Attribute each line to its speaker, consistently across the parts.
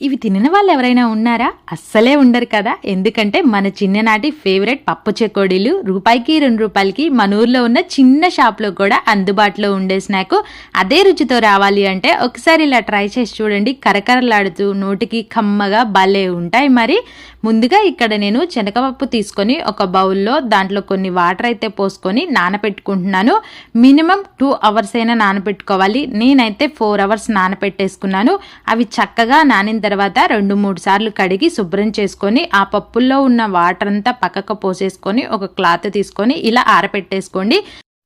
Speaker 1: ఇవి తినని వాళ్ళు ఎవరైనా ఉన్నారా? అస్సలే ఉండరు కదా. ఎందుకంటే మన చిన్ననాటి ఫేవరెట్ పప్పు చెకోడీలు రూపాయికి రెండు రూపాయలకి మన ఊర్లో ఉన్న చిన్న షాప్లో కూడా అందుబాటులో ఉండే స్నాక్ అదే రుచితో రావాలి అంటే ఒకసారి ఇలా ట్రై చేసి చూడండి. కరకరలాడుతూ నోటికి కమ్మగా భలే ఉంటాయి మరి. ముందుగా ఇక్కడ నేను శనగపప్పు తీసుకొని ఒక బౌల్లో దాంట్లో కొన్ని వాటర్ అయితే పోసుకొని నానబెట్టుకుంటున్నాను మినిమం టూ అవర్స్ అయినా నానబెట్టుకోవాలి నేనైతే ఫోర్ అవర్స్ నానబెట్టేసుకున్నాను అవి చక్కగా నానిన తర్వాత రెండు మూడు సార్లు కడిగి శుభ్రం చేసుకొని ఆ పప్పుల్లో ఉన్న వాటర్ అంతా పక్కకు పోసేసుకొని ఒక క్లాత్ తీసుకొని ఇలా ఆరపెట్టేసుకోండి.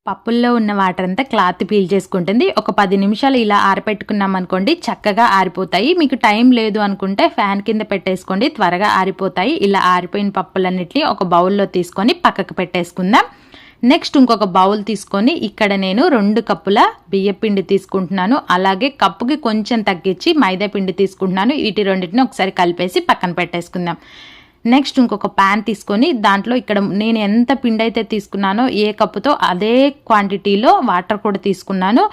Speaker 1: పప్పుల్లో ఉన్న వాటర్ అంతా క్లాత్ పీల్ చేసుకుంటుంది. ఒక పది నిమిషాలు ఇలా ఆరపెట్టుకున్నాం అనుకోండి చక్కగా ఆరిపోతాయి. మీకు టైం లేదు అనుకుంటే ఫ్యాన్ కింద పెట్టేసుకోండి. త్వరగా ఆరిపోతాయి. ఇలా ఆరిపోయిన పప్పులన్నిటిని ఒక బౌల్లో తీసుకొని పక్కకు పెట్టేసుకుందాం. నెక్స్ట్ ఇంకొక బౌల్ తీసుకొని ఇక్కడ నేను రెండు కప్పుల బియ్యపిండి తీసుకుంటున్నాను. అలాగే కప్పుకి కొంచెం తగ్గించి మైదా పిండి తీసుకుంటున్నాను. వీటి రెండింటిని ఒకసారి కలిపేసి పక్కన పెట్టేసుకుందాం. నెక్స్ట్ ఇంకొక ప్యాన్ తీసుకొని దాంట్లో ఇక్కడ నేను ఎంత పిండి అయితే తీసుకున్నానో ఏ కప్పుతో అదే క్వాంటిటీలో వాటర్ కూడా తీసుకున్నాను.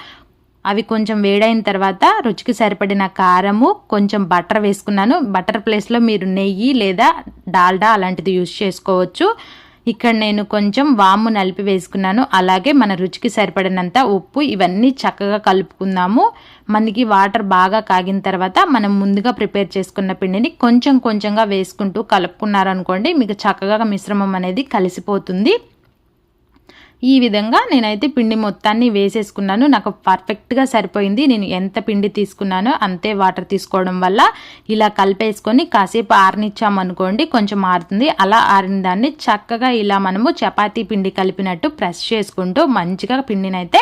Speaker 1: అవి కొంచెం వేడైన తర్వాత రుచికి సరిపడిన కారము కొంచెం బటర్ వేసుకున్నాను. బటర్ ప్లేస్లో మీరు నెయ్యి లేదా డాల్డా అలాంటిది యూజ్ చేసుకోవచ్చు. ఇక్కడ నేను కొంచెం వాము నలిపి వేసుకున్నాను. అలాగే మన రుచికి సరిపడినంత ఉప్పు ఇవన్నీ చక్కగా కలుపుకుందాము. మనకి వాటర్ బాగా కాగిన తర్వాత మనం ముందుగా ప్రిపేర్ చేసుకున్న పిండిని కొంచెం కొంచెంగా వేసుకుంటూ కలుపుకున్నారనుకోండి మీకు చక్కగా మిశ్రమం అనేది కలిసిపోతుంది. ఈ విధంగా నేనైతే పిండి మొత్తాన్ని వేసేసుకున్నాను. నాకు పర్ఫెక్ట్గా సరిపోయింది. నేను ఎంత పిండి తీసుకున్నానో అంతే వాటర్ తీసుకోవడం వల్ల ఇలా కలిపేసుకొని కాసేపు ఆరనిచ్చామనుకోండి కొంచెం ఆరుతుంది. అలా ఆరిన దాన్ని చక్కగా ఇలా మనము చపాతీ పిండి కలిపినట్టు ప్రెస్ చేసుకుంటూ మంచిగా పిండిని అయితే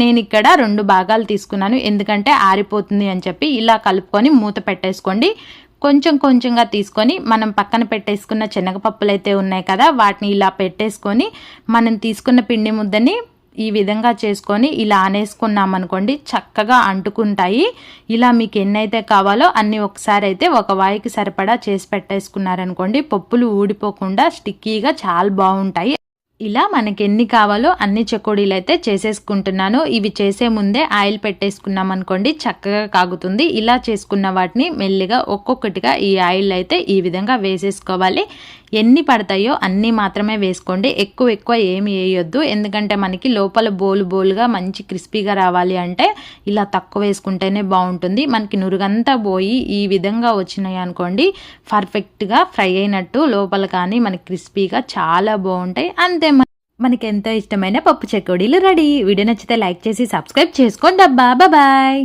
Speaker 1: నేను ఇక్కడ రెండు భాగాలు తీసుకున్నాను. ఎందుకంటే ఆరిపోతుంది అని చెప్పి ఇలా కలుపుకొని మూత పెట్టేసుకోండి. కొంచెం కొంచెంగా తీసుకొని మనం పక్కన పెట్టేసుకున్న శనగపప్పులు అయితే ఉన్నాయి కదా వాటిని ఇలా పెట్టేసుకొని మనం తీసుకున్న పిండి ముద్దని ఈ విధంగా చేసుకొని ఇలా అనేసుకున్నాం అనుకోండి చక్కగా అంటుకుంటాయి. ఇలా మీకు ఎన్నైతే కావాలో అన్ని ఒకసారి అయితే ఒక వాయికి సరిపడా చేసి పెట్టేసుకున్నారనుకోండి పప్పులు ఊడిపోకుండా స్టిక్కీగా చాలా బాగుంటాయి. ఇలా మనకి ఎన్ని కావాలో అన్ని చెకోడీలు అయితే చేసేసుకుంటున్నాను. ఇవి చేసే ముందే ఆయిల్ పెట్టేసుకున్నాం అనుకోండి చక్కగా కాగుతుంది. ఇలా చేసుకున్న వాటిని మెల్లిగా ఒక్కొక్కటిగా ఈ ఆయిల్ అయితే ఈ విధంగా వేసేసుకోవాలి. ఎన్ని పడతాయో అన్నీ మాత్రమే వేసుకోండి. ఎక్కువ ఎక్కువ ఏమి వేయొద్దు. ఎందుకంటే మనకి లోపల బోలు బోలుగా మంచి క్రిస్పీగా రావాలి అంటే ఇలా తక్కువ వేసుకుంటేనే బాగుంటుంది. మనకి నురుగంతా పోయి ఈ విధంగా వచ్చినాయి అనుకోండి పర్ఫెక్ట్గా ఫ్రై అయినట్టు లోపల కానీ మనకి క్రిస్పీగా చాలా బాగుంటాయి. అంతే మనకి ఎంతో ఇష్టమైన పప్పు చెకోడీలు రెడీ. వీడియో నచ్చితే లైక్ చేసి సబ్స్క్రైబ్ చేసుకోండి అబ్బా. బాయ్.